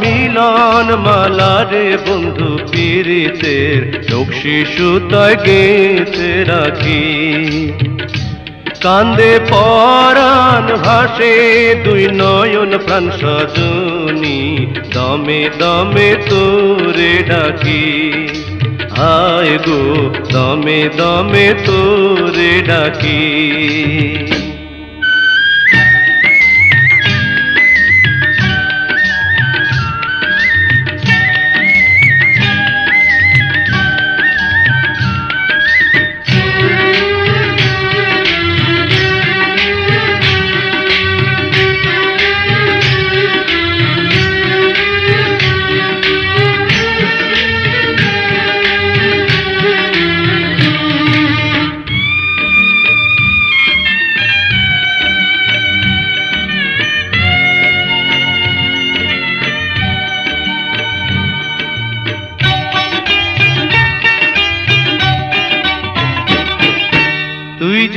মিলন মালারে বন্ধু পীড়িতের নকশি সুতায় গেতে রাখি। কান্দে পরাণ ভাসে দুই নয়ন প্রাণ সজনী, দমে দমে তোরে ডাকি। হায় গো, দমে দমে তোরে ডাকি।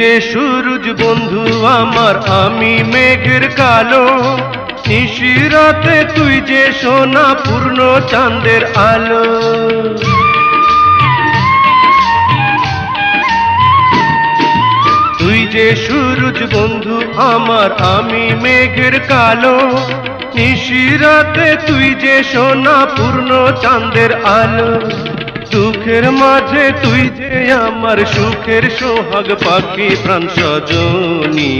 যে সূরজ বন্ধু আমার, আমি মেঘের কালো। নিশিরাতে তুই যে সোনা পূর্ণ চাঁদের আলো। তুই যে সূরজ বন্ধু আমার, আমি মেঘের কালো। নিশিরাতে তুই যে সোনা পূর্ণ চাঁদের আলো। দুঃখের মাঝে, তুই যে আমার সুখের সোহাগ পাখি, প্রাণ সজনী,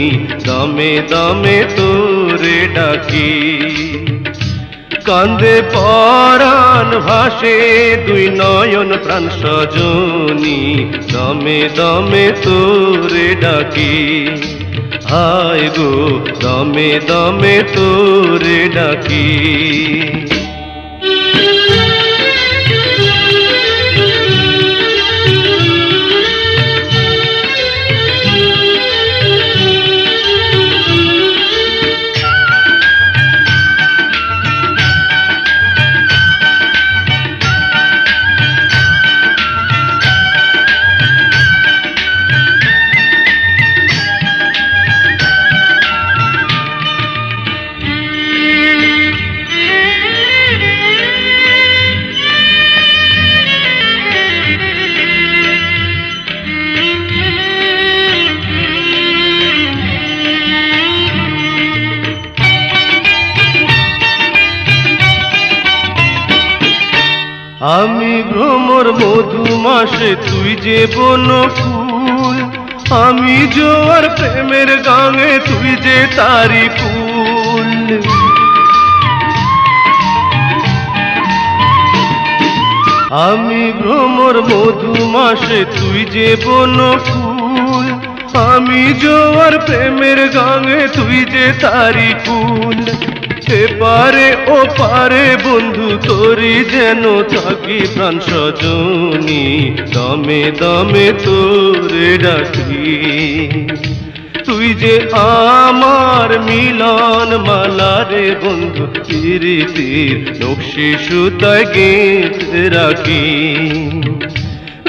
দমে দমে তোরে ডাকি। কান্দে পরাণ ভাসে, দুই নয়ন প্রাণ সজনী, দমে দমে তোরে ডাকি। হায় গো, দমে দমে তোরে ডাকি। আমি ভ্রমর মধু মাসে তুই যে বন ফুল আমি জোয়ার প্রেমের গাঙে তুই যে তারি ফুল। আমি ভ্রমর মধু মাসে তুই যে বন ফুল আমি জোয়ার প্রেমের গাঙে তুই যে তারি ফুল। সে পারে, ও পারে বন্ধু, তোরি যেন থাকি প্রাণ সজনী। দমে দমে তোরে ডাকি। তুই যে আমার মিলন মালারে বন্ধু প্রীতির নকশি সুতায় গেতে রাখি।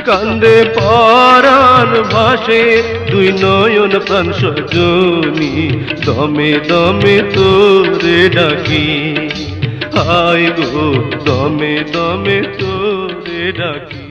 কান্দে পরাণ ভাসে, দুই নয়ন প্রাণ সজনি দমে দমে তোরে ডাকি। হায় গো, দমে দমে তোরে ডাকি।